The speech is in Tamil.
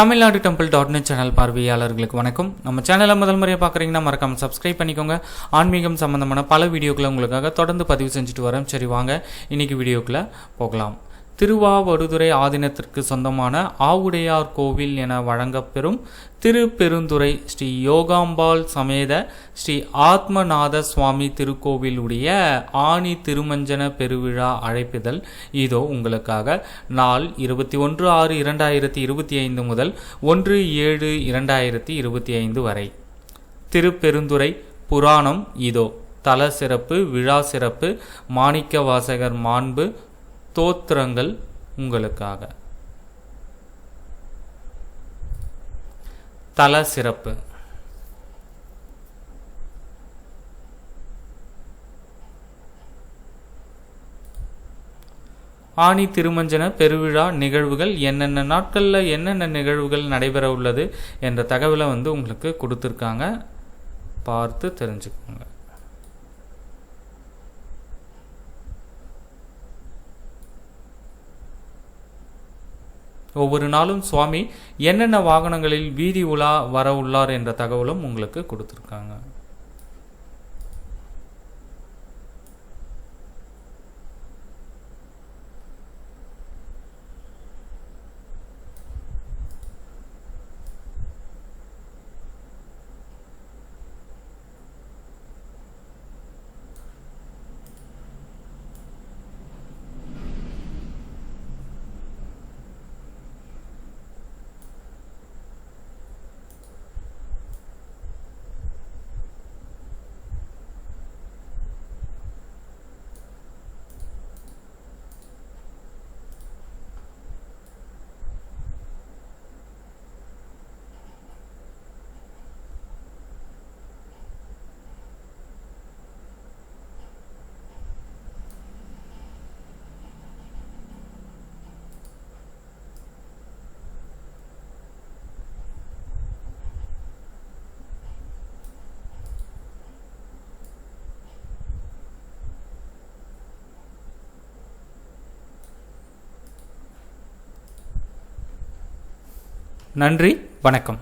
Tamil Nadu temple dot net channel பார்வையாளர்களுக்கு வணக்கம். நம்ம சேனலை முதல் முறையாக பார்க்குறீங்கன்னா மறக்காம சப்ஸ்கிரைப் பண்ணிக்கோங்க. ஆன்மீகம் சம்மந்தமான பல வீடியோக்களை உங்களுக்காக தொடர்ந்து பதிவு செஞ்சுட்டு வரேன். சரி வாங்க. இன்னைக்கு வீடியோக்குள்ளே போகலாம். திருவாவடுதுறை ஆதீனத்திற்கு சொந்தமான ஆவுடையார் கோவில் என வழங்கப்பெறும் திருப்பெருந்துறை ஸ்ரீ யோகாம்பாள் சமேத ஸ்ரீ ஆத்மநாத சுவாமி திருக்கோவிலுடைய ஆணி திருமஞ்சன பெருவிழா அழைப்பிதழ் இதோ உங்களுக்காக. நாள் இருபத்தி ஒன்று ஆறு இரண்டாயிரத்தி இருபத்தி ஐந்து முதல் ஒன்று ஏழு இரண்டாயிரத்தி இருபத்தி ஐந்து வரை. திருப்பெருந்துறை புராணம் இதோ. தல சிறப்பு விழா சிறப்பு மாணிக்க வாசகர் மாண்பு தோத்திரங்கள் உங்களுக்காக. தல சிறப்பு. ஆணி திருமஞ்சன பெருவிழா நிகழ்வுகள் என்னென்ன நாட்களில் என்னென்ன நிகழ்வுகள் நடைபெற உள்ளது என்ற தகவலை வந்து உங்களுக்கு கொடுத்துருக்காங்க. பார்த்து தெரிஞ்சுக்கோங்க. ஒவ்வொரு நாளும் சுவாமி என்னென்ன வாகனங்களில் வீதி உலா வர உள்ளார் என்ற தகவலும் உங்களுக்கு கொடுத்துருக்காங்க. நன்றி வணக்கம்.